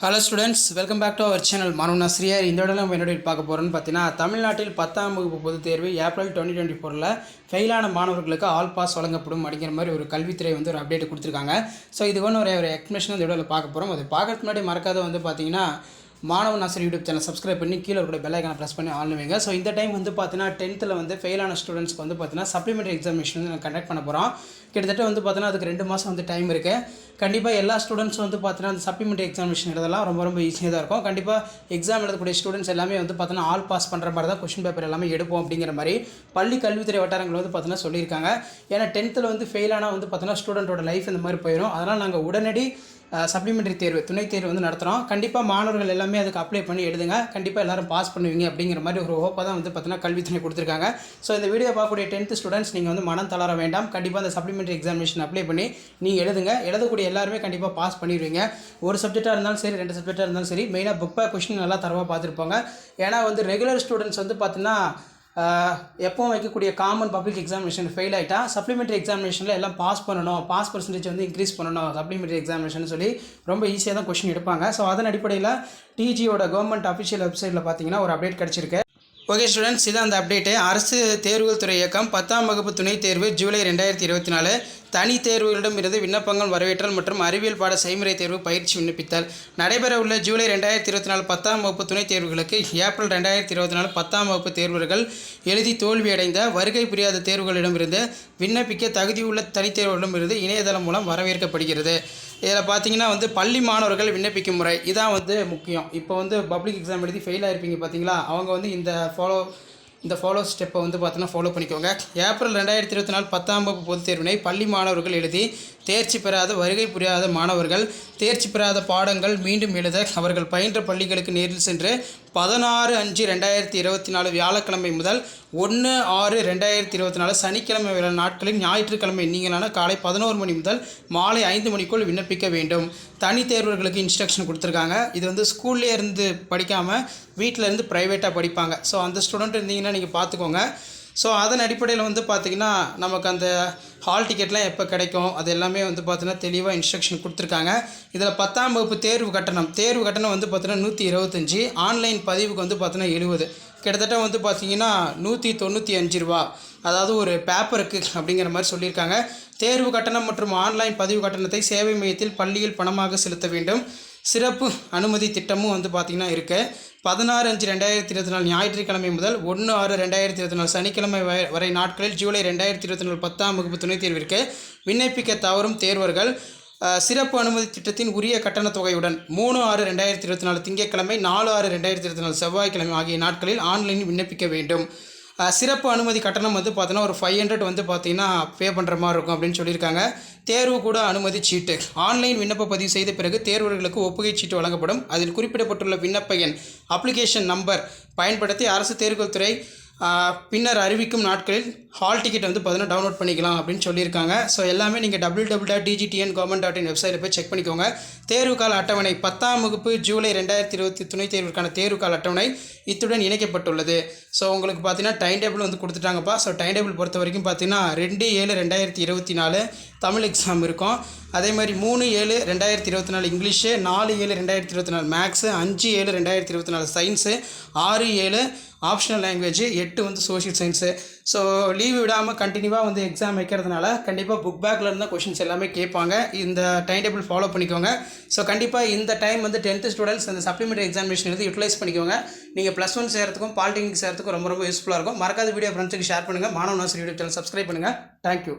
Hello students welcome back to our channel மனு நஸ்ரியார் இந்த இடம் நம்ம என்னோட பார்க்க போகிறோன்னு பார்த்தீங்கன்னா தமிழ்நாட்டில் பத்தாம் வகுப்பு பொதுத் தேர்வு ஏப்ரல் டுவெண்ட்டி டுவெண்ட்டி ஃபோரில் ஃபெயிலான மாணவர்களுக்கு ஆல் பாஸ் வழங்கப்படும் அப்படிங்கிற மாதிரி ஒரு கல்வித்துறை வந்து ஒரு அப்டேட் கொடுத்துருக்காங்க. ஸோ இது ஒன்று ஒரு ஒரு எக்ஸ்பிளேஷன் இந்த இடத்துல பார்க்க போகிறோம் அது பார்க்கறதுக்கு முன்னாடி மறக்காத வந்து பார்த்தீங்கன்னா மாணவன் ஆசிரியர் யூடியூப் சேனல் சப்ஸ்கிரைப் பண்ணி கீழே இருக்கிற பெல்லைக்கான ப்ரெஸ் பண்ணி ஆன் வைங்க ஸோ இந்த டைம் வந்து பார்த்தீங்கன்னா டென்த்தில் வந்து ஃபெயிலான ஸ்டூடெண்ட்ஸ்க்கு வந்து பார்த்தீங்கன்னா சப்ளிமெண்ட்ரி எக்ஸாமினேஷன் வந்து கண்டக்ட் பண்ண போகிறோம் கிட்டத்தட்ட வந்து பார்த்தீங்கன்னா அதுக்கு ரெண்டு மாதம் வந்து டைம் இருக்குது கண்டிப்பாக எல்லா ஸ்டூடெண்ட்ஸும் வந்து பார்த்தீங்கன்னா அந்த சப்ளிமெண்ட்ரி எக்ஸாமினேஷன் எழுதலாம். ரொம்ப ரொம்ப ஈஸியாக தான் இருக்கும். கண்டிப்பாக எக்ஸாம் எழுதக்கூடிய ஸ்டூடெண்ட்ஸ் எல்லாமே வந்து பார்த்தீங்கன்னா ஆல் பாஸ் பண்ணுற மாதிரி தான் கொஷின் பேப்பர் எல்லாமே எடுப்போம் அப்படிங்கிற மாதிரி பள்ளி கல்வித்துறை வட்டாரங்கள் வந்து பார்த்தீங்கன்னா சொல்லியிருக்காங்க. ஏன்னா டென்த்தில் வந்து ஃபெயிலானால் வந்து பார்த்தீங்கன்னா ஸ்டூடெண்ட்டோட லைஃப் இந்த மாதிரி போயிடும் அதனால் நாங்கள் உடனடி சப்ளிமெண்ட்ரி தேர்வு துணைத் தேர்வு வந்து நடத்துகிறோம் கண்டிப்பாக மாணவர்கள் எல்லாமே அதுக்கு அப்ளை பண்ணி எழுதுங்க. கண்டிப்பாக எல்லாரும் பாஸ் பண்ணுவீங்க அப்படிங்கிற மாதிரி ஒரு ஹோப்பாக தான் வந்து பார்த்தீங்கன்னா கல்வித்துறை கொடுத்துருக்காங்க. ஸோ இந்த வீடியோ பார்க்கக்கூடிய டென்த்து ஸ்டூடெண்ட்ஸ் நீங்கள் வந்து மனம் தளர வேண்டாம். கண்டிப்பாக அந்த சப்ளிமெண்ட்ரி எக்ஸாமினேஷன் அப்ளை பண்ணி நீங்கள் எழுதுங்க. எழுதக்கூடிய எல்லாருமே கண்டிப்பாக பாஸ் பண்ணிடுவீங்க. ஒரு சப்ஜெக்டாக இருந்தாலும் சரி ரெண்டு சப்ஜெக்டாக இருந்தாலும் சரி மெயினாக புக் பேக் கொஷின் நல்லா தரவாக பார்த்துருப்பாங்க. ஏன்னா வந்து ரெகுலர் ஸ்டூடெண்ட்ஸ் வந்து பார்த்தீங்கன்னா எப்போவும் வைக்கக்கூடிய காமன் பப்ளிக் எக்ஸாமினேஷன் ஃபெயில் ஆகிட்டா சப்ளிமெண்ட்ரி எக்ஸாமினேஷனில் எல்லாம் பாஸ் பண்ணணும். பாஸ் பர்சன்டேஜ் வந்து இன்க்ரீஸ் பண்ணணும். சப்ளிமெண்ட்ரி எக்ஸாமினேஷன் சொல்லி ரொம்ப ஈஸியாக தான் கொஷின் எடுப்பாங்க. ஸோ அதன் அடிப்படையில் டிஜியோட கவர்மெண்ட் அஃபிஷியல் வெப்சைட்டில் பார்த்தீங்கன்னா ஒரு அப்டேட் கிடச்சிருக்கு. ஓகே ஸ்டூடெண்ட்ஸ் இதான் அந்த அப்டேட்டு அரசு தேர்வுகள் துறை இயக்கம் பத்தாம் வகுப்பு துணைத் தேர்வு ஜூலை ரெண்டாயிரத்தி இருபத்தி நாலு. தனி தேர்வுகளிடமிருந்து விண்ணப்பங்கள் வரவேற்றல் மற்றும் அறிவியல் பாட செய்முறை தேர்வு பயிற்சி விண்ணப்பித்தல். நடைபெறவுள்ள ஜூலை ரெண்டாயிரத்தி இருபத்தி நாலு பத்தாம் வகுப்பு துணைத் தேர்வுகளுக்கு ஏப்ரல் ரெண்டாயிரத்தி இருபத்தி நாலு பத்தாம் வகுப்பு தேர்வர்கள் எழுதி தோல்வியடைந்த வருகை புரியாத தேர்வுகளிடமிருந்து விண்ணப்பிக்க தகுதியுள்ள தனித்தேர்வுகளிடமிருந்து இணையதளம் மூலம் வரவேற்கப்படுகிறது. இதில் பார்த்தீங்கன்னா வந்து பள்ளி மாணவர்கள் விண்ணப்பிக்கும் முறை. இதான் வந்து முக்கியம். இப்போ வந்து பப்ளிக் எக்ஸாம் எழுதி ஃபெயில் ஆகிருப்பீங்க பார்த்தீங்களா? அவங்க வந்து இந்த ஃபாலோ இந்த ஃபாலோ ஸ்டெப்பை வந்து பார்த்தோன்னா ஃபாலோ பண்ணிக்கோங்க. ஏப்ரல் ரெண்டாயிரத்தி இருபத்தி நாலு பத்தாம் வகுப்பு பொதுத் தேர்வினை பள்ளி மாணவர்கள் எழுதி தேர்ச்சி பெறாத வருகை புரியாத மாணவர்கள் தேர்ச்சி பெறாத பாடங்கள் மீண்டும் எழுத அவர்கள் பயின்ற பள்ளிகளுக்கு நேரில் சென்று பதினாறு அஞ்சு ரெண்டாயிரத்தி இருபத்தி நாலு வியாழக்கிழமை முதல் ஒன்று ஆறு ரெண்டாயிரத்தி இருபத்தி நாலு சனிக்கிழமை வேலை நாட்களில் ஞாயிற்றுக்கிழமை நீங்களான காலை பதினோரு மணி முதல் மாலை ஐந்து மணிக்குள் விண்ணப்பிக்க வேண்டும். தனி தேர்வர்களுக்கு இன்ஸ்ட்ரக்ஷன் கொடுத்துருக்காங்க. இது வந்து ஸ்கூல்லே இருந்து படிக்காமல் வீட்டில் இருந்து ப்ரைவேட்டாக படிப்பாங்க. ஸோ அந்த ஸ்டூடெண்ட் இருந்தீங்கன்னா நீங்கள் பார்த்துக்கோங்க ஸோ அதன் அடிப்படையில் வந்து பார்த்திங்கன்னா நமக்கு அந்த ஹால் டிக்கெட்லாம் எப்போ கிடைக்கும்? அது எல்லாமே வந்து பார்த்தீங்கன்னா தெளிவாக இன்ஸ்ட்ரக்ஷன் கொடுத்துருக்காங்க. இதில் பத்தாம் வகுப்பு தேர்வு கட்டணம். தேர்வு கட்டணம் வந்து பார்த்தீங்கன்னா நூற்றி இருபத்தஞ்சி. ஆன்லைன் பதிவுக்கு வந்து பார்த்தீங்கன்னா எழுபது. கிட்டத்தட்ட வந்து பார்த்தீங்கன்னா நூற்றி தொண்ணூற்றி அஞ்சு ரூபா. அதாவது ஒரு பேப்பருக்கு அப்படிங்கிற மாதிரி சொல்லியிருக்காங்க. தேர்வு கட்டணம் மற்றும் ஆன்லைன் பதிவு கட்டணத்தை சேவை மையத்தில் பள்ளியில் பணமாக செலுத்த வேண்டும். சிறப்பு அனுமதி திட்டமும் வந்து பார்த்திங்கன்னா இருக்குது பதினாறு அஞ்சு ரெண்டாயிரத்தி இருபத்தி நாலு ஞாயிற்றுக்கிழமை முதல் ஒன்று ஆறு ரெண்டாயிரத்தி இருபத்தி நாலு சனிக்கிழமை வரை- வரை நாட்களில் ஜூலை ரெண்டாயிரத்தி இருபத்தி நாலு பத்தாம் வகுப்பு துணைத் தேர்விற்கு விண்ணப்பிக்க தவறும் தேர்வர்கள் சிறப்பு அனுமதி திட்டத்தின் உரிய கட்டணத் தொகையுடன் மூணு ஆறு ரெண்டாயிரத்தி இருபத்தி நாலு திங்கட்கிழமை நாலு ஆறு ரெண்டாயிரத்தி இருபத்தி நாலு செவ்வாய்க்கிழமை ஆகிய நாட்களில் ஆன்லைனில் விண்ணப்பிக்க வேண்டும். சிறப்பு அனுமதி கட்டணம் வந்து பார்த்தீங்கன்னா ஒரு ஃபைவ் ஹண்ட்ரட் வந்து பார்த்தீங்கன்னா பே பண்ணுற மாதிரி இருக்கும் அப்படின்னு சொல்லியிருக்காங்க. தேர்வு கூட அனுமதி சீட்டு. ஆன்லைன் விண்ணப்ப பதிவு செய்த பிறகு தேர்வர்களுக்கு ஒப்புகை சீட்டு வழங்கப்படும். அதில் குறிப்பிடப்பட்டுள்ள விண்ணப்ப எண் அப்ளிகேஷன் நம்பர் பயன்படுத்தி அரசு தேர்வுகள் துறை பின்னர் அறிவிக்கும் நாட்களில் ஹால் டிக்கெட் வந்து பார்த்தீங்கன்னா டவுன்லோட் பண்ணிக்கலாம் அப்படின்னு சொல்லியிருக்காங்க. ஸோ எல்லாமே நீங்கள் W double dot DGTN government dot in வெப்சைட்டில் போய் செக் பண்ணிக்கோங்க. தேர்வு அட்டவணை பத்தாம் வகுப்பு ஜூலை ரெண்டாயிரத்தி இருபத்தி துணைத் தேர்வுக்கான தேர்வு அட்டவணை இத்துடன் இணைக்கப்பட்டுள்ளது. ஸோ உங்களுக்கு பார்த்தீங்கன்னா டைம் டேபிள் வந்து கொடுத்துட்டாங்கப்பா. ஸோ டைம் டேபிள் பொறுத்த வரைக்கும் பார்த்தீங்கன்னா ரெண்டு ஏழு ரெண்டாயிரத்தி இருபத்தி நாலு தமிழ் எக்ஸாம் இருக்கும். அதே மாதிரி மூணு ஏழு ரெண்டாயிரத்தி இருபத்தி நாலு இங்கிலீஷு நாலு ஏழு ரெண்டாயிரத்தி இருபத்தி நாலு மேக்ஸு அஞ்சு ஏழு ரெண்டாயிரத்தி இருபத்தி நாலு சயின்ஸு ஆறு ஏழு ஆப்ஷனல் லாங்குவேஜ் எட்டு வந்து சோஷியல் சயின்ஸு ஸோ லீவ் விடாமல் கண்டினியூவாக வந்து எக்ஸாம் வைக்கிறதுனால கண்டிப்பாக புக் பேக்கில் இருந்தால் கொஷின்ஸ் எல்லாமே கேட்பாங்க. இந்த டைம் டேபிள் ஃபாலோ பண்ணிக்கோங்க. ஸோ கண்டிப்பாக இந்த டைம் வந்து டென்த்து ஸ்டூடெண்ட்ஸ் அந்த சப்ளிமெண்ட்ரி எக்ஸாமினேஷன் வந்து யூட்டிலைஸ் பண்ணிக்கோங்க. நீங்கள் ப்ளஸ் ஒன் சேர்த்துக்கும் பாலிடெக்னிக் சேர்த்துக்கும் ரொம்ப ரொம்ப யூஸ்ஃபுல்லாக இருக்கும். மறக்காத வீடியோ ஃப்ரெண்ட்ஸுக்கு ஷேர் பண்ணுங்கள் மாணவ நாசர் யூடியூப் சேனல் சப்ஸ்கிரைப் பண்ணுங்கள் தேங்க்யூ